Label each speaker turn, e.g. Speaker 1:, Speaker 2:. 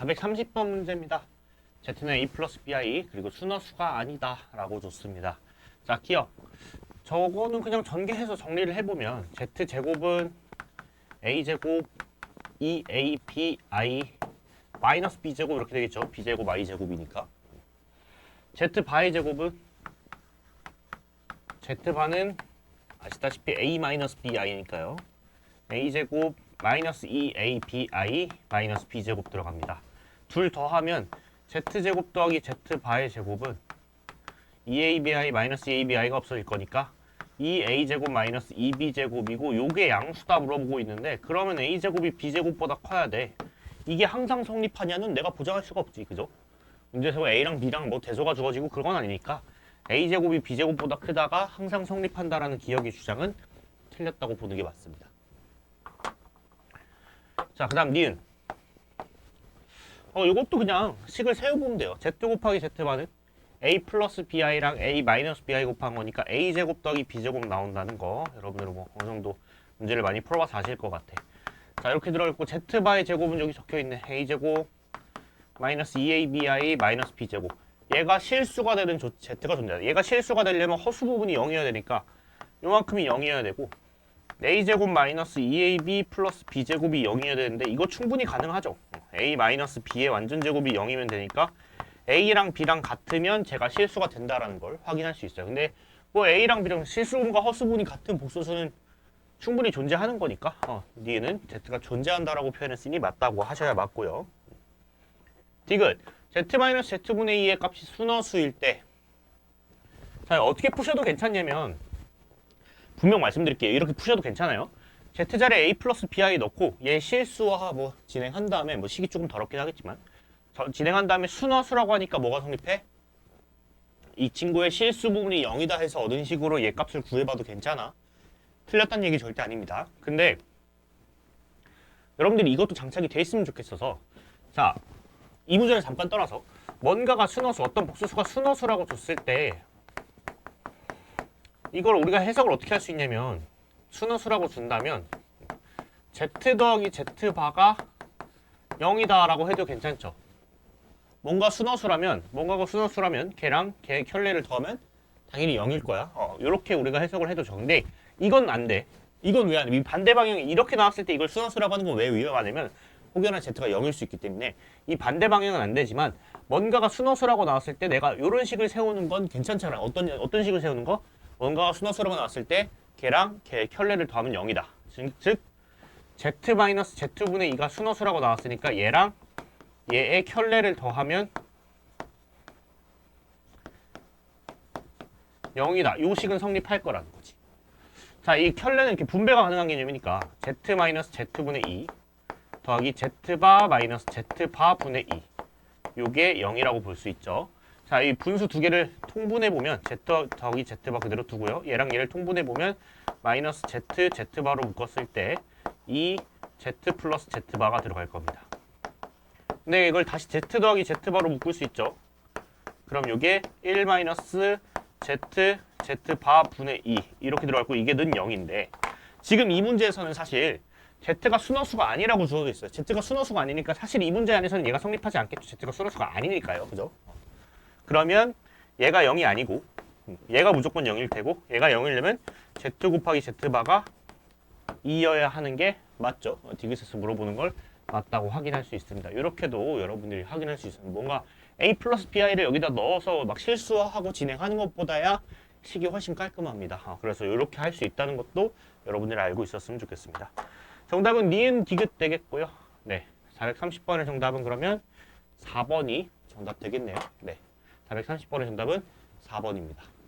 Speaker 1: 430번 문제입니다. Z는 A 플러스 BI 그리고 순어수가 아니다 라고 줬습니다. 자 기억 저거는 그냥 전개해서 정리를 해보면 Z제곱은 A제곱 2ABI 마이너스 B제곱 이렇게 되겠죠. B제곱 I제곱이니까 Z바의 제곱은 Z바는 아시다시피 A 마이너스 BI니까요. A제곱 마이너스 2ABI 마이너스 B제곱 들어갑니다. 둘 더하면 Z제곱 더하기 Z바의 제곱은 2ABI 마이너스 2ABI가 없어질 거니까 2A제곱 마이너스 2B제곱이고 요게 양수다 물어보고 있는데 그러면 A제곱이 B제곱보다 커야 돼. 이게 항상 성립하냐는 내가 보장할 수가 없지. 그죠? 문제에서 A랑 B랑 뭐 대소가 주어지고 그건 아니니까 A제곱이 B제곱보다 크다가 항상 성립한다라는 기억의 주장은 틀렸다고 보는 게 맞습니다. 자, 그 다음 니은. 어, 이것도 그냥 식을 세워보면 돼요. Z 곱하기 Z반은 A 플러스 BI랑 A 마이너스 BI 곱한 거니까 A 제곱 더하기 B 제곱 나온다는 거 여러분들 뭐 어느 정도 문제를 많이 풀어봐서 아실 것 같아. 자 이렇게 들어있고 Z바의 제곱은 여기 적혀 있네. A 제곱 마이너스 2ABI 마이너스 B 제곱. 얘가 실수가 되는 조, Z가 존재한다. 얘가 실수가 되려면 허수 부분이 0이어야 되니까 요만큼이 0이어야 되고 A 제곱 마이너스 2AB 플러스 B 제곱이 0이어야 되는데 이거 충분히 가능하죠. A 마이너스 B의 완전 제곱이 0이면 되니까 A랑 B랑 같으면 제가 실수가 된다라는 걸 확인할 수 있어요. 근데 뭐 A랑 B랑 실수분과 허수분이 같은 복소수는 충분히 존재하는 거니까 어, 니은 Z가 존재한다라고 표현했으니 맞다고 하셔야 맞고요. 디귿 Z-Z분의 2의 값이 순어수일 때 자, 어떻게 푸셔도 괜찮냐면 분명 말씀드릴게요. 이렇게 푸셔도 괜찮아요. Z자리에 A 플러스 BI 넣고 얘 실수와 뭐 진행한 다음에 뭐 식이 조금 더럽긴 하겠지만 저- 진행한 다음에 순어수라고 하니까 뭐가 성립해? 이 친구의 실수 부분이 0이다 해서 얻은 식으로 얘 값을 구해봐도 괜찮아. 틀렸다는 얘기 절대 아닙니다. 근데 여러분들이 이것도 장착이 돼 있으면 좋겠어서 자, 이 문제를 잠깐 떠나서 뭔가가 순어수, 어떤 복수수가 순어수라고 줬을 때 이걸 우리가 해석을 어떻게 할 수 있냐면 순어수라고 준다면 Z 더하기 Z바가 0이다 라고 해도 괜찮죠. 뭔가 순어수라면 뭔가가 순어수라면 걔랑 걔 켤레를 더하면 당연히 0일 거야. 어, 이렇게 우리가 해석을 해도 좋은데 이건 안 돼. 이건 왜 안 돼? 이 반대 방향이 이렇게 나왔을 때 이걸 순어수라고 하는 건 왜 위험하냐면 혹여나 Z가 0일 수 있기 때문에 이 반대 방향은 안 되지만 뭔가가 순어수라고 나왔을 때 내가 이런 식을 세우는 건 괜찮잖아. 어떤 어떤 식을 세우는 거? 뭔가가 순어수라고 나왔을 때 걔랑 걔 켤레를 더하면 0이다. 즉, 즉 Z-Z분의 2가 순어수라고 나왔으니까 얘랑 얘의 켤레를 더하면 0이다. 요 식은 성립할 거라는 거지. 자, 이 켤레는 이렇게 분배가 가능한 개념이니까 Z-Z분의 2 더하기 Z바 마이너스 Z바 분의 2 요게 0이라고 볼 수 있죠. 자, 이 분수 두 개를 통분해 보면 Z 더하기 Z바 그대로 두고요. 얘랑 얘를 통분해 보면 마이너스 Z, Z바로 묶었을 때 이 Z 플러스 Z바가 들어갈 겁니다. 근데 이걸 다시 Z 더하기 Z바로 묶을 수 있죠. 그럼 이게 1 마이너스 Z, Z바 분의 2 이렇게 들어갔고 이게 는 0인데 지금 이 문제에서는 사실 Z가 순어수가 아니라고 주어져 있어요. Z가 순어수가 아니니까 사실 이 문제 안에서는 얘가 성립하지 않겠죠. Z가 순어수가 아니니까요. 그죠? 그러면 얘가 0이 아니고 얘가 무조건 0일 테고 얘가 0이려면 Z 곱하기 Z바가 2여야 하는 게 맞죠. 어, 디귿에서 물어보는 걸 맞다고 확인할 수 있습니다. 이렇게도 여러분들이 확인할 수 있어요. 뭔가 A 플러스 BI를 여기다 넣어서 막 실수하고 진행하는 것보다야 식이 훨씬 깔끔합니다. 어, 그래서 이렇게 할 수 있다는 것도 여러분들이 알고 있었으면 좋겠습니다. 정답은 니은 디귿 되겠고요. 네, 430번의 정답은 그러면 4번이 정답 되겠네요. 네, 430번의 정답은 4번입니다.